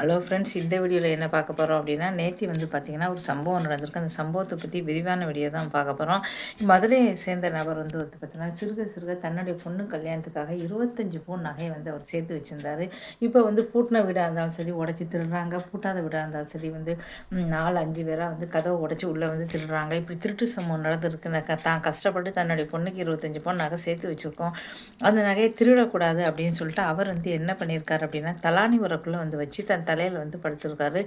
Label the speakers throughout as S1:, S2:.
S1: Hello friends இந்த வீடியோவில் என்ன பார்க்க போகிறோம் அப்படின்னா நேத்தி வந்து பார்த்திங்கன்னா ஒரு சம்பவம் நடந்திருக்கு. அந்த சம்பவத்தை பற்றி விரிவான வீடியோ தான் பார்க்க போகிறோம் மதுரையை சேர்ந்த நபர் வந்து வந்து பார்த்திங்கன்னா சிறுக சிறுக தன்னுடைய பொண்ணு கல்யாணத்துக்காக இருபத்தஞ்சி பவுன் நகையை வந்து அவர் சேர்த்து வச்சுருந்தார். இப்போ வந்து பூட்டின வீடாக இருந்தாலும் சரி உடச்சி திருடுறாங்க. பூட்டாத வீடாக இருந்தாலும் சரி வந்து நாலு அஞ்சு பேராக வந்து கதவை உடச்சி உள்ளே வந்து திருடுறாங்க. இப்படி திருட்டு சம்பவம் நடந்திருக்கு. தான் கஷ்டப்பட்டு தன்னுடைய பொண்ணுக்கு இருபத்தஞ்சி பவுன் நகை சேர்த்து வச்சுருக்கோம். அந்த நகையை திருடக்கூடாது அப்படின்னு சொல்லிட்டு அவர் வந்து என்ன பண்ணியிருக்காரு அப்படின்னா தலானி உரக்குள்ளே வந்து வச்சு தன் தலையில் வந்து படுத்திருக்காரு.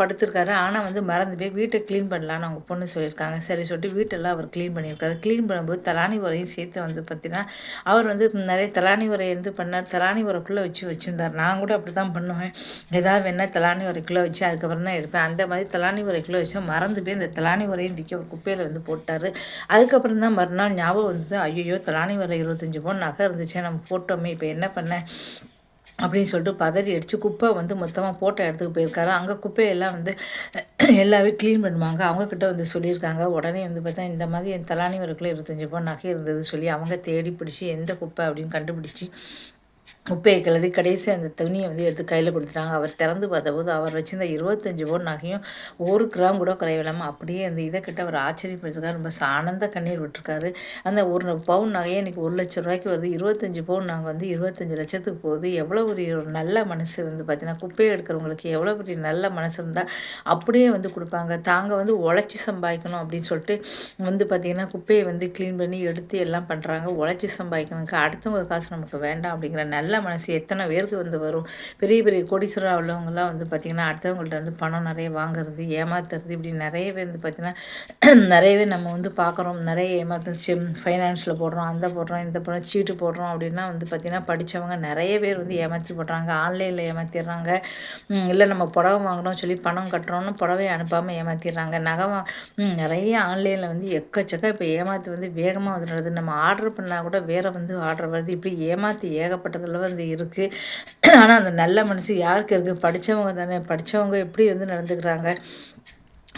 S1: படுத்திருக்காரு. ஆனால் வந்து மறந்து போய் வீட்டை க்ளீன் பண்ணலான்னு அவங்க பொண்ணு சொல்லியிருக்காங்க. சரி சொல்லிட்டு வீட்டெல்லாம் அவர் க்ளீன் பண்ணியிருக்காரு. க்ளீன் பண்ணும்போது தலானி உரையும் சேர்த்து வந்து பார்த்தீங்கன்னா அவர் வந்து நிறைய தலானி உரை வந்து பண்ணார். தலானி உரைக்குள்ளே வச்சு வச்சுருந்தார். நான் கூட அப்படி தான் பண்ணுவேன். ஏதாவது வேணால் தலானி உரைக்குள்ளே வச்சு அதுக்கப்புறம் தான் எடுப்பேன். அந்த மாதிரி தலானி உரைக்குள்ளே வச்சு மறந்து போய் இந்த தலானி உரையும் திக்க ஒரு குப்பையில் வந்து போட்டார். அதுக்கப்புறம் தான் மறுநாள் ஞாபகம் வந்தது. ஐயோ தலானி உரை இருபத்தஞ்சி பவுன் நகை இருந்துச்சு நம்ம போட்டோமே. இப்போ என்ன பண்ணேன் அப்படின்னு சொல்லிட்டு பதறி அடித்து குப்பை வந்து மொத்தமாக போட்ட இடத்துக்கு போயிருக்காரு. அங்கே குப்பையெல்லாம் வந்து எல்லாமே க்ளீன் பண்ணுவாங்க. அவங்கக்கிட்ட வந்து சொல்லியிருக்காங்க. உடனே வந்து பார்த்தா இந்த மாதிரி என் தலானி வரக்குள்ளே இருபத்தஞ்சி பவுன் நகை இருந்தது சொல்லி அவங்க தேடி பிடிச்சி எந்த குப்பை அப்படின்னு கண்டுபிடிச்சி உப்பையை கிளறி கடைசி அந்த துணியை வந்து எடுத்து கையில் கொடுத்துட்டாங்க. அவர் திறந்து பார்த்தபோது அவர் வச்சிருந்த இருபத்தஞ்சி பவுன் நகையும் ஒரு கிராம் கூட குறைவில்லாமல் அப்படியே அந்த இதை கிட்ட அவர் ஆச்சரியப்படுத்திருக்காரு. ரொம்ப ஆனந்த கண்ணீர் விட்டுருக்காரு. அந்த ஒரு பவுன் நகையை இன்றைக்கி ஒரு லட்சம் ரூபாய்க்கு வருது. இருபத்தஞ்சி பவுன் நாங்கள் வந்து இருபத்தஞ்சி லட்சத்துக்கு போகுது. எவ்வளோ ஒரு நல்ல மனசு வந்து பார்த்தீங்கன்னா குப்பையை எடுக்கிறவங்களுக்கு எவ்வளோ பெரிய நல்ல மனசு இருந்தால் அப்படியே வந்து கொடுப்பாங்க. தாங்க வந்து உழைச்சி சம்பாதிக்கணும் அப்படின்னு சொல்லிட்டு வந்து பார்த்திங்கன்னா குப்பையை வந்து க்ளீன் பண்ணி எடுத்து எல்லாம் பண்ணுறாங்க உழைச்சி சம்பாதிக்கணுங்க அடுத்தவங்க காசு நமக்கு வேண்டாம் அப்படிங்கிற நல்ல மனசு எத்தனை பேருக்கு வந்து வரும்? பெரிய பெரிய கோடீஸ்வரம் உள்ளவங்களாம் வந்து பார்த்திங்கன்னா அடுத்தவங்கள்ட்ட வந்து பணம் நிறைய வாங்குறது ஏமாத்துறது இப்படி நிறையவே வந்து பார்த்திங்கன்னா நிறையவே நம்ம வந்து பார்க்குறோம் நிறைய ஏமாத்து ஃபைனான்ஸில் போடுறோம் அந்த போடுறோம் இந்த போடுறோம் சீட்டு போடுறோம் அப்படின்னா வந்து பார்த்திங்கன்னா படித்தவங்க நிறைய பேர் வந்து ஏமாற்றி போடுறாங்க. ஆன்லைனில் ஏமாற்றிடுறாங்க இல்லை நம்ம புடவை வாங்குறோம் சொல்லி பணம் கட்டுறோம்னு புடவை அனுப்பாமல் ஏமாற்றிடுறாங்க நகை நிறைய ஆன்லைனில் வந்து எக்கச்சக்க இப்போ ஏமாற்றி வந்து வேகமாக வந்துடுறது நம்ம ஆர்டர் பண்ணால் கூட வேறு வந்து ஆர்டர் வருது. இப்படி ஏமாற்றி ஏகப்பட்டதில் வந்து இருக்குது ஆனால் அந்த நல்ல மனசு யாருக்கு இருக்குது படித்தவங்க தானே. படித்தவங்க எப்படி வந்து நடந்துக்கிறாங்க?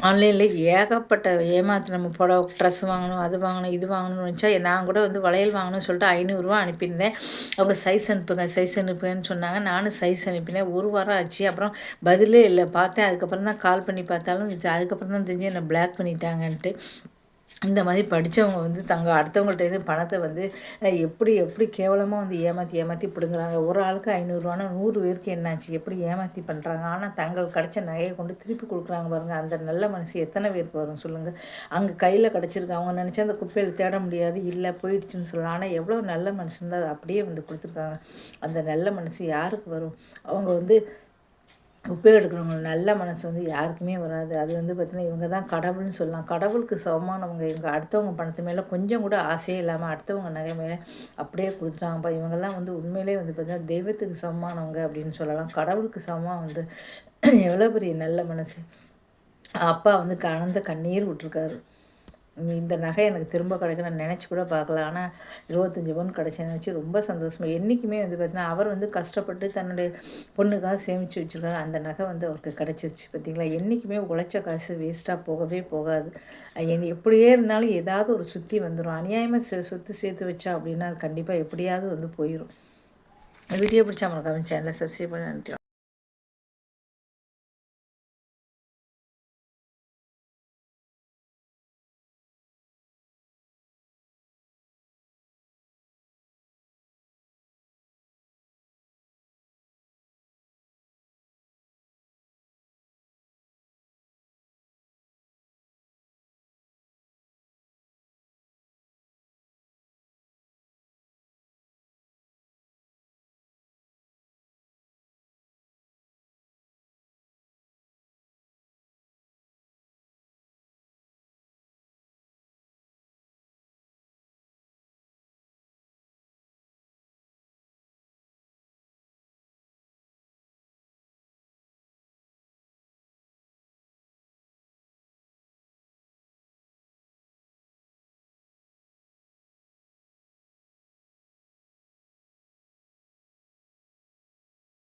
S1: ஆன்லைனில் ஏகப்பட்ட ஏமாத்து நம்ம புடவை ட்ரெஸ் வாங்கணும் அது வாங்கணும் இது வாங்கணும்னு நினச்சா நான் கூட வந்து வளையல் வாங்கணும்னு சொல்லிட்டு ஐநூறுரூவா அனுப்பியிருந்தேன். அவங்க சைஸ் அனுப்புங்க சைஸ் அனுப்புங்கன்னு சொன்னாங்க. நானும் சைஸ் அனுப்பினேன். ஒரு வாரம் ஆச்சு. அப்புறம் பதிலே இல்லை. பார்த்தேன். அதுக்கப்புறம் தான் கால் பண்ணி பார்த்தாலும் அதுக்கப்புறம் தான் தெரிஞ்சு என்னை பிளாக் பண்ணிட்டாங்கன்ட்டு. இந்த மாதிரி படித்தவங்க வந்து தங்க அடுத்தவங்கள்ட்ட பணத்தை வந்து எப்படி எப்படி கேவலமாக வந்து ஏமாற்றி ஏமாற்றி பிடுங்குறாங்க? ஒரு ஆளுக்கு ஐநூறுரூவானா நூறு பேருக்கு என்னாச்சு? எப்படி ஏமாற்றி பண்ணுறாங்க ஆனால் தங்கள் கிடச்ச நகையை கொண்டு திருப்பி கொடுக்குறாங்க பாருங்கள் அந்த நல்ல மனசு எத்தனை பேருக்கு வரும் சொல்லுங்கள் அங்கே கையில் கிடச்சிருக்கு. அவங்க நினச்சா அந்த குப்பையில் தேட முடியாது. இல்லை போயிடுச்சுன்னு சொல்லலாம். ஆனால் எவ்வளோ நல்ல மனசு இருந்தால் அதை அப்படியே வந்து கொடுத்துருக்காங்க. அந்த நல்ல மனசு யாருக்கு வரும்? அவங்க வந்து உப்பே எடுக்கிறவங்க நல்ல மனசு வந்து யாருக்குமே வராது. அது வந்து பார்த்திங்கன்னா இவங்க தான் கடவுள்னு சொல்லலாம். கடவுளுக்கு சமமானவங்க இவங்க அடுத்தவங்க பணத்து மேலே கொஞ்சம் கூட ஆசையே இல்லாமல் அடுத்தவங்க நகை மேலே அப்படியே கொடுத்துட்டாங்கப்பா. இவங்கெல்லாம் வந்து உண்மையிலே வந்து பார்த்திங்கன்னா தெய்வத்துக்கு சமமானவங்க அப்படின்னு சொல்லலாம். கடவுளுக்கு சமமாக வந்து எவ்வளோ பெரிய நல்ல மனசு. அப்பா வந்து கலந்த கண்ணீர் விட்டுருக்காரு. இந்த நகை எனக்கு திரும்ப கிடைக்கும் நான் நினச்சி கூட பார்க்கல. ஆனால் இருபத்தஞ்சி பவுன் கிடைச்சேன்னு வச்சு ரொம்ப சந்தோஷமாக என்றைக்குமே வந்து பார்த்தீங்கன்னா அவர் வந்து கஷ்டப்பட்டு தன்னுடைய பொண்ணுக்காக சேமித்து வச்சுருக்காரு அந்த நகை வந்து அவருக்கு கிடச்சிருச்சு. பார்த்தீங்களா என்றைக்குமே உழைச்ச காசு வேஸ்ட்டாக போகவே போகாது. எப்படியே இருந்தாலும் ஏதாவது ஒரு சுற்றி வந்துடும் அநியாயமாக சொத்து சேர்த்து வச்சா அப்படின்னா அது கண்டிப்பாக எப்படியாவது வந்து போயிடும் வீடியோ பிடிச்சா நம்ம கமெண்ட் சேனலை சப்ஸ்கிரைப் பண்ணி நன்றி.